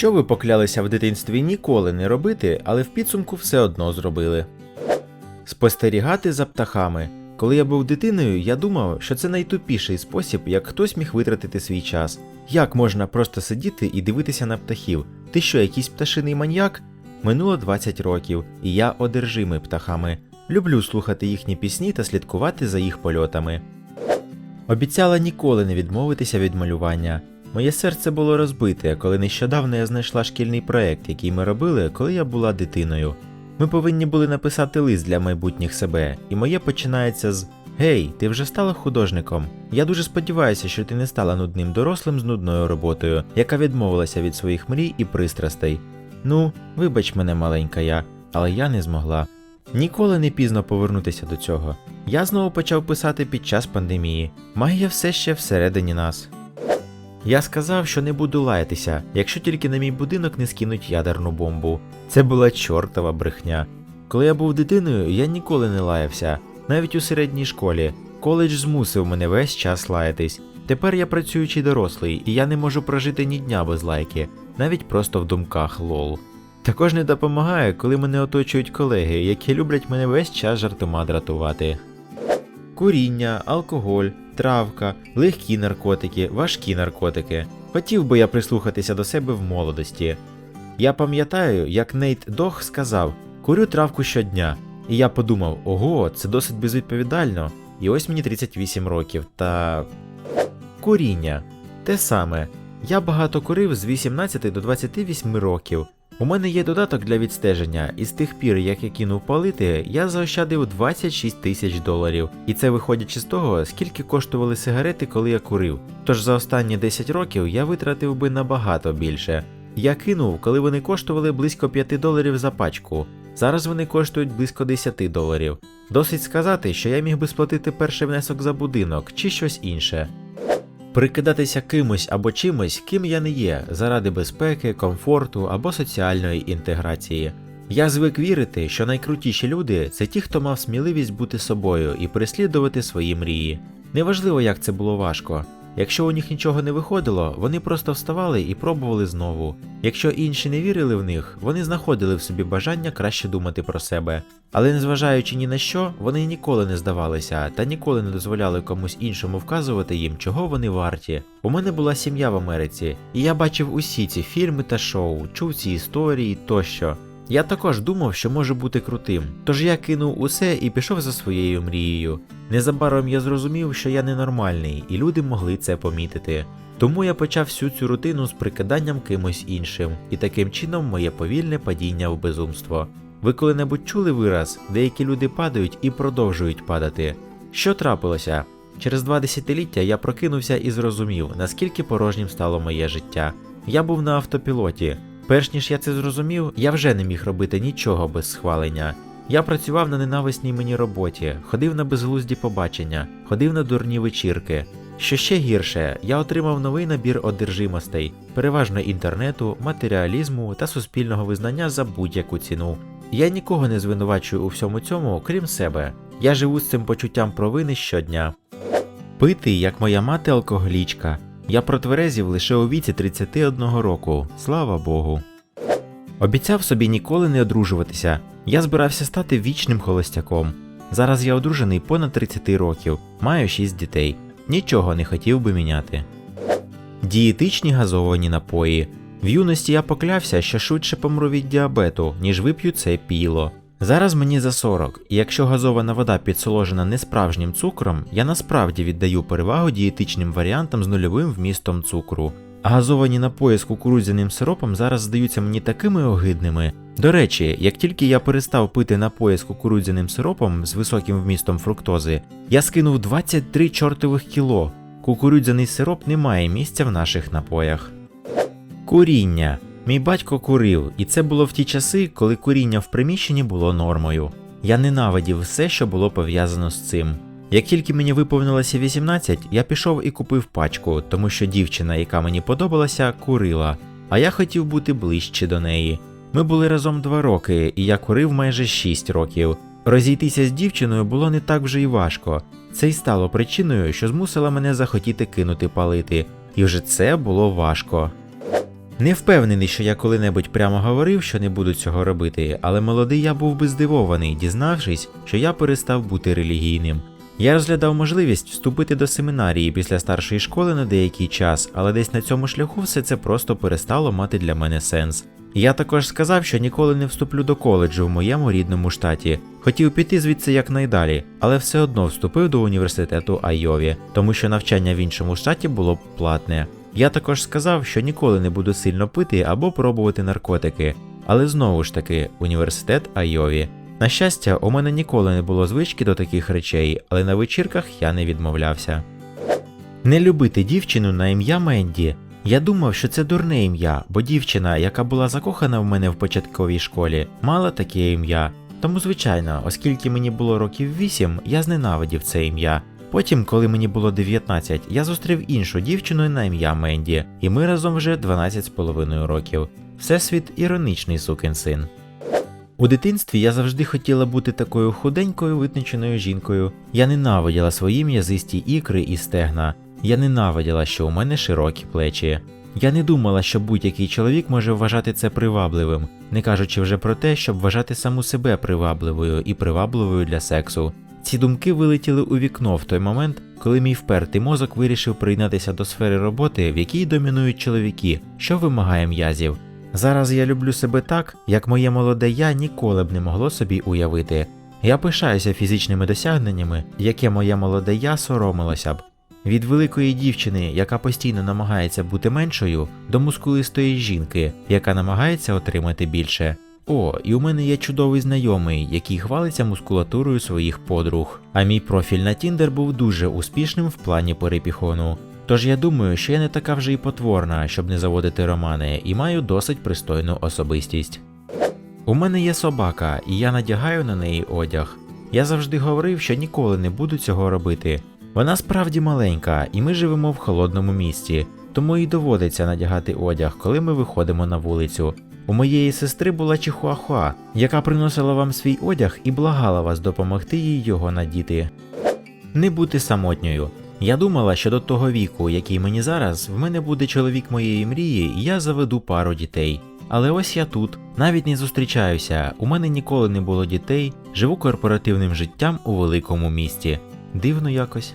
Що ви поклялися в дитинстві ніколи не робити, але в підсумку все одно зробили? Спостерігати за птахами. Коли я був дитиною, я думав, що це найтупіший спосіб, як хтось міг витратити свій час. Як можна просто сидіти і дивитися на птахів? Ти що, якийсь пташиний маньяк? Минуло 20 років, і я одержимий птахами. Люблю слухати їхні пісні та слідкувати за їх польотами. Обіцяла ніколи не відмовитися від малювання. Моє серце було розбите, коли нещодавно я знайшла шкільний проект, який ми робили, коли я була дитиною. Ми повинні були написати лист для майбутніх себе, і моє починається з Гей, ти вже стала художником. Я дуже сподіваюся, що ти не стала нудним дорослим з нудною роботою, яка відмовилася від своїх мрій і пристрастей. Ну, вибач мене, маленька я, але я не змогла. Ніколи не пізно повернутися до цього. Я знову почав писати під час пандемії. Магія все ще всередині нас. Я сказав, що не буду лаятися, якщо тільки на мій будинок не скинуть ядерну бомбу. Це була чортова брехня. Коли я був дитиною, я ніколи не лаявся, навіть у середній школі. Коледж змусив мене весь час лаятись. Тепер я працюючий дорослий, і я не можу прожити ні дня без лайки, навіть просто в думках лол. Також не допомагає, коли мене оточують колеги, які люблять мене весь час жартома дратувати. Куріння, алкоголь, травка, легкі наркотики, важкі наркотики. Хотів би я прислухатися до себе в молодості. Я пам'ятаю, як Нейт Дог сказав: курю травку щодня. І я подумав: ого, це досить безвідповідально. І ось мені 38 років, та. Куріння. Те саме. Я багато курив з 18 до 28 років. У мене є додаток для відстеження, і з тих пір, як я кинув палити, я заощадив 26 тисяч доларів. І це виходячи з того, скільки коштували сигарети, коли я курив. Тож за останні 10 років я витратив би набагато більше. Я кинув, коли вони коштували близько 5 доларів за пачку. Зараз вони коштують близько 10 доларів. Досить сказати, що я міг би сплатити перший внесок за будинок чи щось інше. Прикидатися кимось або чимось, ким я не є, заради безпеки, комфорту або соціальної інтеграції. Я звик вірити, що найкрутіші люди це ті, хто мав сміливість бути собою і переслідувати свої мрії. Неважливо, як це було важко. Якщо у них нічого не виходило, вони просто вставали і пробували знову. Якщо інші не вірили в них, вони знаходили в собі бажання краще думати про себе. Але незважаючи ні на що, вони ніколи не здавалися та ніколи не дозволяли комусь іншому вказувати їм, чого вони варті. У мене була сім'я в Америці, і я бачив усі ці фільми та шоу, чув ці історії тощо. Я також думав, що можу бути крутим, тож я кинув усе і пішов за своєю мрією. Незабаром я зрозумів, що я ненормальний, і люди могли це помітити. Тому я почав всю цю рутину з прикиданням кимось іншим, і таким чином моє повільне падіння в безумство. Ви коли-небудь чули вираз, деякі люди падають і продовжують падати. Що трапилося? Через два десятиліття я прокинувся і зрозумів, наскільки порожнім стало моє життя. Я був на автопілоті. Перш ніж я це зрозумів, я вже не міг робити нічого без схвалення. Я працював на ненависній мені роботі, ходив на безглузді побачення, ходив на дурні вечірки. Що ще гірше, я отримав новий набір одержимостей, переважно інтернету, матеріалізму та суспільного визнання за будь-яку ціну. Я нікого не звинувачую у всьому цьому, крім себе. Я живу з цим почуттям провини щодня. Пити, як моя мати алкоголічка. Я протверезів лише у віці 31 року, слава Богу. Обіцяв собі ніколи не одружуватися. Я збирався стати вічним холостяком. Зараз я одружений понад 30 років, маю 6 дітей. Нічого не хотів би міняти. Дієтичні газовані напої. В юності я поклявся, що швидше помру від діабету, ніж вип'ю це піло. Зараз мені за 40, і якщо газована вода підсоложена несправжнім цукром, я насправді віддаю перевагу дієтичним варіантам з нульовим вмістом цукру. А газовані напої з кукурудзяним сиропом зараз здаються мені такими огидними. До речі, як тільки я перестав пити напої з кукурудзяним сиропом з високим вмістом фруктози, я скинув 23 чортових кіло. Кукурудзяний сироп не має місця в наших напоях. Куріння. Мій батько курив, і це було в ті часи, коли куріння в приміщенні було нормою. Я ненавидів все, що було пов'язано з цим. Як тільки мені виповнилося 18, я пішов і купив пачку, тому що дівчина, яка мені подобалася, курила, а я хотів бути ближче до неї. Ми були разом два роки, і я курив майже 6 років. Розійтися з дівчиною було не так вже й важко. Це й стало причиною, що змусила мене захотіти кинути палити, і вже це було важко. Не впевнений, що я коли-небудь прямо говорив, що не буду цього робити, але молодий я був би здивований, дізнавшись, що я перестав бути релігійним. Я розглядав можливість вступити до семінарії після старшої школи на деякий час, але десь на цьому шляху все це просто перестало мати для мене сенс. Я також сказав, що ніколи не вступлю до коледжу в моєму рідному штаті. Хотів піти звідси якнайдалі, але все одно вступив до університету Айові, тому що навчання в іншому штаті було б платне. Я також сказав, що ніколи не буду сильно пити або пробувати наркотики, але знову ж таки, університет Айові. На щастя, у мене ніколи не було звички до таких речей, але на вечірках я не відмовлявся. Не любити дівчину на ім'я Менді. Я думав, що це дурне ім'я, бо дівчина, яка була закохана в мене в початковій школі, мала таке ім'я. Тому, звичайно, оскільки мені було років 8, я зненавидів це ім'я. Потім, коли мені було 19, я зустрів іншу дівчину на ім'я Менді, і ми разом вже 12 з половиною років. Всесвіт іроничний сукин син. У дитинстві я завжди хотіла бути такою худенькою витонченою жінкою. Я ненавиділа свої м'язисті ікри і стегна. Я ненавиділа, що у мене широкі плечі. Я не думала, що будь-який чоловік може вважати це привабливим, не кажучи вже про те, щоб вважати саму себе привабливою і привабливою для сексу. Ці думки вилетіли у вікно в той момент, коли мій впертий мозок вирішив приєднатися до сфери роботи, в якій домінують чоловіки, що вимагає м'язів. Зараз я люблю себе так, як моє молоде я ніколи б не могло собі уявити. Я пишаюся фізичними досягненнями, яке моє молоде я соромилося б. Від великої дівчини, яка постійно намагається бути меншою, до мускулистої жінки, яка намагається отримати більше. О, і у мене є чудовий знайомий, який хвалиться мускулатурою своїх подруг. А мій профіль на Тіндер був дуже успішним в плані перепіхону. Тож я думаю, що я не така вже й потворна, щоб не заводити романи, і маю досить пристойну особистість. У мене є собака, і я надягаю на неї одяг. Я завжди говорив, що ніколи не буду цього робити. Вона справді маленька, і ми живемо в холодному місті, тому і доводиться надягати одяг, коли ми виходимо на вулицю. У моєї сестри була чихуахуа, яка приносила вам свій одяг і благала вас допомогти їй його надіти. Не бути самотньою. Я думала, що до того віку, який мені зараз, в мене буде чоловік моєї мрії, і я заведу пару дітей. Але ось я тут, навіть не зустрічаюся, у мене ніколи не було дітей, живу корпоративним життям у великому місті. Дивно якось.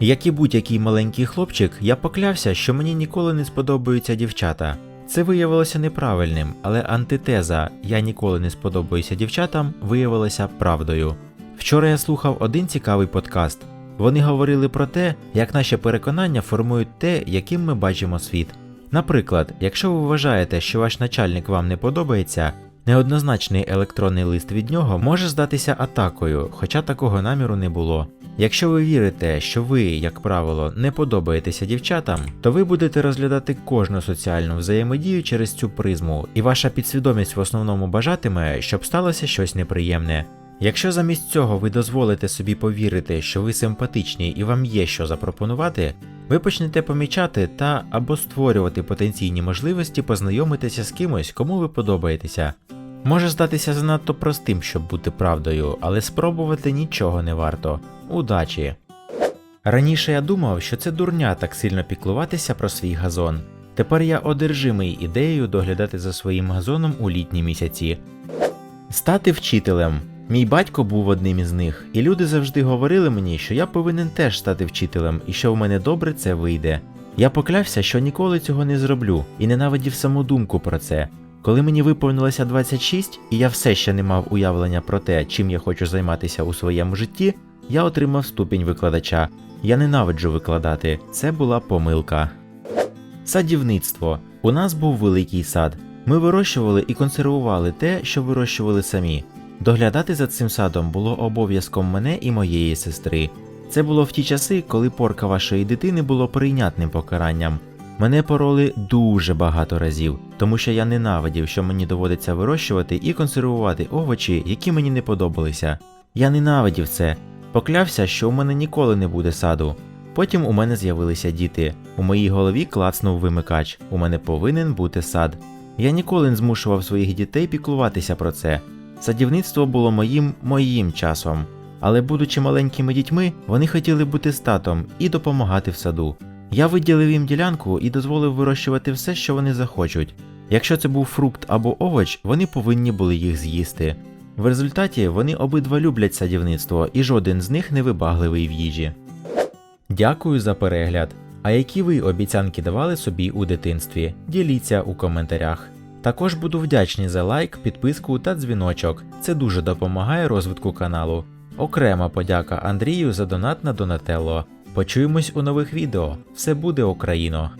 Як і будь-який маленький хлопчик, я поклявся, що мені ніколи не сподобаються дівчата. Це виявилося неправильним, але антитеза Я ніколи не сподобаюся дівчатам виявилася правдою. Вчора я слухав один цікавий подкаст. Вони говорили про те, як наші переконання формують те, яким ми бачимо світ. Наприклад, якщо ви вважаєте, що ваш начальник вам не подобається, неоднозначний електронний лист від нього може здатися атакою, хоча такого наміру не було. Якщо ви вірите, що ви, як правило, не подобаєтеся дівчатам, то ви будете розглядати кожну соціальну взаємодію через цю призму, і ваша підсвідомість в основному бажатиме, щоб сталося щось неприємне. Якщо замість цього ви дозволите собі повірити, що ви симпатичні і вам є що запропонувати, ви почнете помічати та або створювати потенційні можливості познайомитися з кимось, кому ви подобаєтеся. Може здатися занадто простим, щоб бути правдою, але спробувати нічого не варто. Удачі! Раніше я думав, що це дурня так сильно піклуватися про свій газон. Тепер я одержимий ідеєю доглядати за своїм газоном у літні місяці. Стати вчителем. Мій батько був одним із них, і люди завжди говорили мені, що я повинен теж стати вчителем і що в мене добре це вийде. Я поклявся, що ніколи цього не зроблю, і ненавидів саму думку про це. Коли мені виповнилося 26, і я все ще не мав уявлення про те, чим я хочу займатися у своєму житті, я отримав ступінь викладача. Я ненавиджу викладати. Це була помилка. Садівництво. У нас був великий сад. Ми вирощували і консервували те, що вирощували самі. Доглядати за цим садом було обов'язком мене і моєї сестри. Це було в ті часи, коли порка вашої дитини було прийнятним покаранням. Мене пороли дуже багато разів, тому що я ненавидів, що мені доводиться вирощувати і консервувати овочі, які мені не подобалися. Я ненавидів це, поклявся, що у мене ніколи не буде саду. Потім у мене з'явилися діти. У моїй голові клацнув вимикач. У мене повинен бути сад. Я ніколи не змушував своїх дітей піклуватися про це. Садівництво було моїм моїм часом. Але, будучи маленькими дітьми, вони хотіли бути з татом і допомагати в саду. Я виділив їм ділянку і дозволив вирощувати все, що вони захочуть. Якщо це був фрукт або овоч, вони повинні були їх з'їсти. В результаті вони обидва люблять садівництво, і жоден з них не вибагливий в їжі. Дякую за перегляд. А які ви обіцянки давали собі у дитинстві? Діліться у коментарях. Також буду вдячний за лайк, підписку та дзвіночок. Це дуже допомагає розвитку каналу. Окрема подяка Андрію за донат на Донателло. Почуємось у нових відео. Все буде Україно!